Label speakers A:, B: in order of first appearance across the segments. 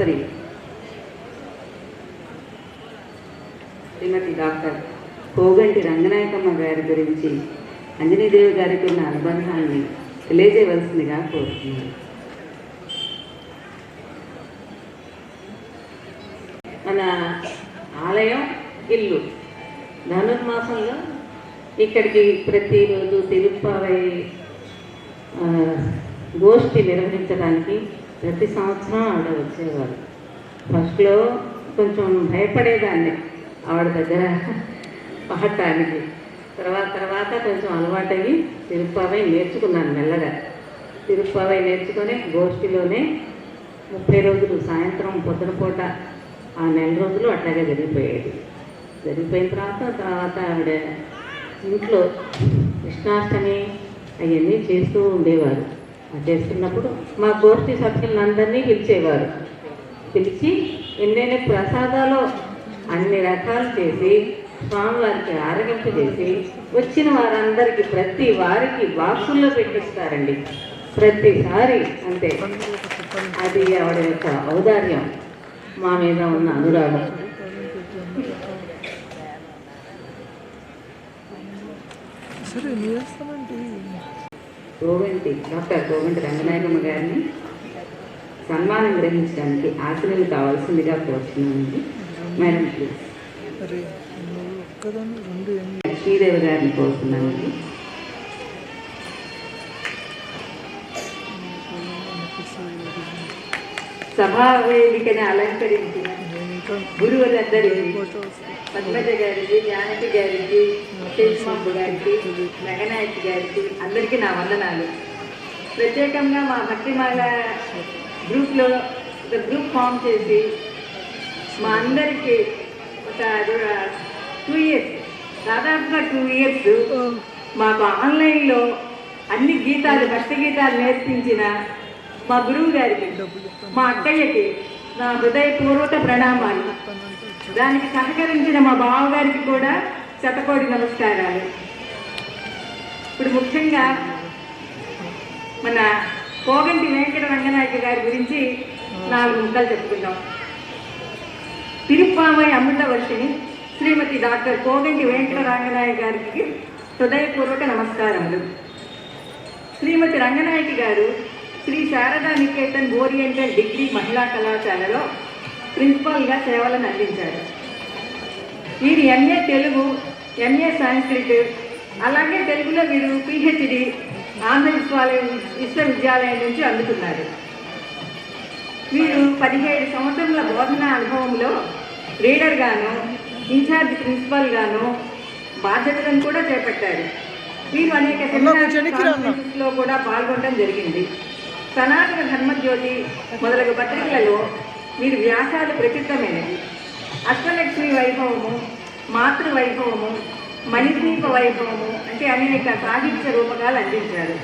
A: తదుపరి శ్రీమతి డాక్టర్ కోగంటి రంగనాయకమ్మ గారి గురించి అంజనీదేవి గారికి ఉన్న అనుబంధాన్ని తెలియజేయవలసిందిగా కోరుతున్నాను. మన ఆలయం ఇల్లు. ధనుర్మాసంలో ఇక్కడికి ప్రతిరోజు తిరుప్పావై గోష్ఠి నిర్వహించడానికి ప్రతి సంవత్సరం ఆవిడ వచ్చేవారు ఫస్ట్లో కొంచెం భయపడేదాన్ని ఆవిడ దగ్గర పాడటానికి. తర్వాత తర్వాత కొంచెం అలవాటయ్యి తిరుప్పావై నేర్చుకున్నాను మెల్లగా. తిరుప్పావై నేర్చుకొని గోష్ఠిలోనే ముప్పై రోజులు సాయంత్రం పొద్దున పూట ఆ నెల రోజులు అట్లాగే జరిగిపోయేది. జరిగిపోయిన తర్వాత తర్వాత ఆవిడ ఇంట్లో కృష్ణాష్టమి అవన్నీ చేస్తూ ఉండేవారు. చేస్తున్నప్పుడు మా గోష్ఠి సభ్యులందరినీ పిలిచేవారు. పిలిచి ఎన్నెన్ని ప్రసాదాలు అన్ని రకాలు చేసి స్వామివారికి ఆరగింపు చేసి వచ్చిన వారందరికీ ప్రతి వారికి బాక్సుల్లో పెట్టిస్తారండి. ప్రతిసారి అంతే. అది ఆవిడ యొక్క ఔదార్యం. మా మీద ఉన్న అనురాగం.
B: సరే
A: గోగంటి డాక్టర్ గోగంటి రంగనాయకమ్మ గారిని సన్మానం గ్రహించడానికి ఆశీనులు కావాల్సిందిగా కోరుతున్నానండి మేడం ప్లీజ్ లక్ష్మీదేవి గారిని కోరుతున్నానండి. సభా వేదికని అలంకరించిన
B: గురువులందరూ
A: పద్మజ గారికి జానకి గారికి శేషబాబు గారికి మెగనాయక్ గారికి అందరికీ నా వందనాలు. ప్రత్యేకంగా మా భక్తిమాల గ్రూప్లో ఒక గ్రూప్ ఫామ్ చేసి మా అందరికీ ఒక టూ ఇయర్స్ దాదాపుగా టూ ఇయర్స్ మాకు ఆన్లైన్లో అన్ని గీతాలు భక్తి గీతాలు నేర్పించిన మా గురువు గారికి మా అక్కయ్యకి నా హృదయపూర్వక ప్రణామాలు. దానికి సహకరించిన మా బావగారికి కూడా శతకోటి నమస్కారాలు. ఇప్పుడు ముఖ్యంగా మన కోగంటి వెంకట రంగనాయక గారి గురించి నాలుగు ముక్కలు చెప్పుకుందాం. తిరుప్పామై అమృత వర్షిని శ్రీమతి డాక్టర్ కోగంటి వెంకట రంగనాయక గారికి హృదయపూర్వక నమస్కారములు శ్రీమతి రంగనాయకి గారు శ్రీ శారదా నికేతన్ ఓరియంటల్ డిగ్రీ మహిళా కళాశాలలో ప్రిన్సిపాల్గా సేవలను అందించారు. వీరు ఎంఏ తెలుగు ఎంఏ సంస్కృత్ అలాగే తెలుగులో వీరు పిహెచ్డి ఆంధ్ర విశ్వవిద్యాలయం విశ్వవిద్యాలయం నుంచి అందుకున్నారు. వీరు పదిహేడు సంవత్సరాల బోధన అనుభవంలో రీడర్గాను ఇన్ఛార్జ్ ప్రిన్సిపల్గాను బాధ్యతలను కూడా చేపట్టారు. వీరు అనేక సెమినార్ కాన్ఫరెన్సెస్లో కూడా పాల్గొనడం జరిగింది. సనాతన ధర్మజ్యోతి మొదలగు పత్రికలలో వీరి వ్యాసాలు ప్రసిద్ధమైనవి. అష్టలక్ష్మి వైభవము మాతృ వైభవము మణిద్వీప వైభవము అంటే అనేక సాహిత్య రూపకాలు అందించారు.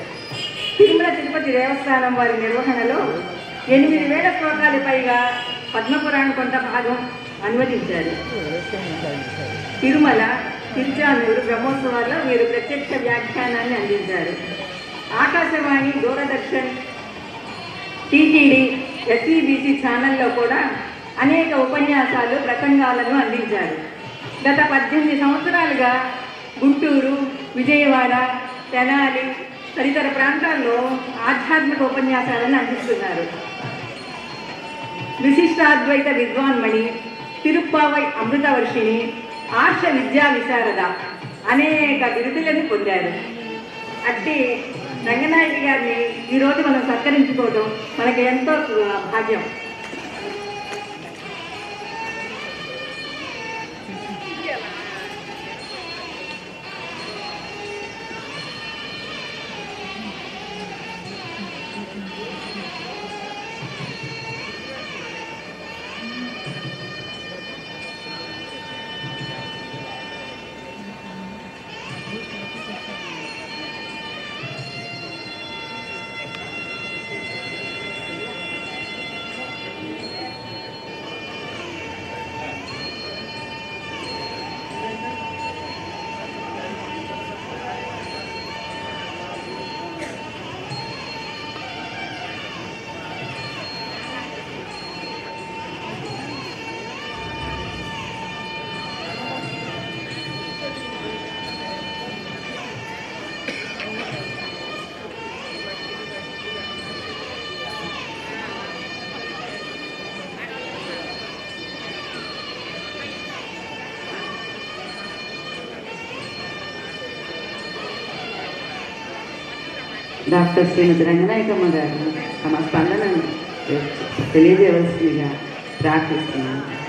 A: తిరుమల తిరుపతి దేవస్థానం వారి నిర్వహణలో ఎనిమిది వేల శ్లోకాలు పైగా పద్మపురాణ కొంత భాగం అనువదించారు. తిరుమల తిరుచానూరు బ్రహ్మోత్సవాల్లో వీరు ప్రత్యక్ష వ్యాఖ్యానాన్ని అందించారు. ఆకాశవాణి దూరదర్శన్ టీటీడీ ఎస్సీబీసీ ఛానల్లో కూడా అనేక ఉపన్యాసాలు ప్రసంగాలను అందించారు. గత పద్దెనిమిది సంవత్సరాలుగా గుంటూరు విజయవాడ తెనాలి తదితర ప్రాంతాల్లో ఆధ్యాత్మిక ఉపన్యాసాలను అందిస్తున్నారు. విశిష్టాద్వైత విద్వాన్మణి తిరుప్పావై అమృతవర్షిణి ఆర్ష విద్యా విశారద అనేక బిరుదులను పొందారు. అట్టి రంగనాయుడు గారిని ఈరోజు మనం సత్కరించుకోవడం మనకి ఎంతో భాగ్యం.
C: డాక్టర్ శ్రీమతి రంగనాయకమ్మ గారు తమ స్పందనను తెలియజేయవలసిందిగా ప్రార్థిస్తున్నాను.